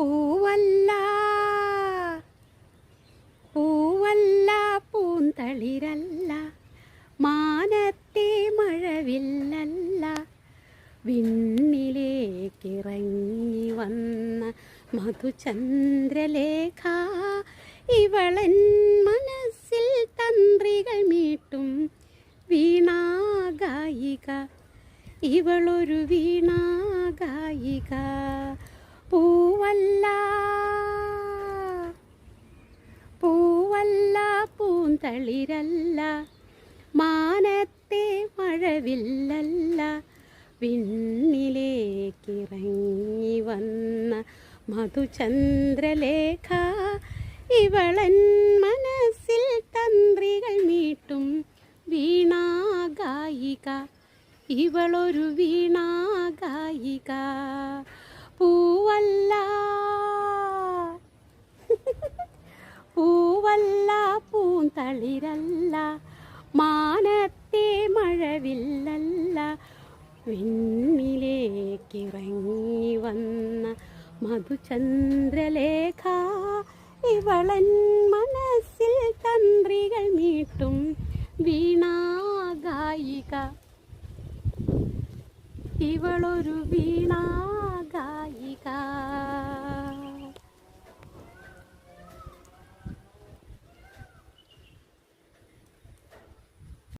പൂവല്ല. പൂവല്ല പൂന്തളിരല്ല. മാനത്തെ മഴവില്ലല്ല. വിണ്ണിലേക്കിറങ്ങി വന്ന മധുചന്ദ്രലേഖ. ഇവളൻ മനസ്സിൽ തന്ത്രികൾ മീട്ടും വീണാഗായിക. ഇവളൊരു വീണാഗായിക പൂവല്ല. പൂവല്ല പൂന്തളിരല്ല. മാനത്തെ മഴവില്ലല്ല. വിണ്ണിലേക്കിറങ്ങി വന്ന മധുചന്ദ്രലേഖ ഇവളൻ മനസ്സിൽ തന്ത്രികൾ മീട്ടും വീണാഗായിക. ഇവളൊരു വീണാഗായിക. പൂവല്ല. പൂവല്ല പൂന്തളിരല്ല. മാനത്തെ മഴവില്ലല്ല. വിണ്ണിലേക്കിറങ്ങി വന്ന മധുചന്ദ്രലേഖ. ഇവളൻ മനസ്സിൽ തന്ത്രികൾ മീട്ടും വീണാഗായിക. ഇവളൊരു വീണാ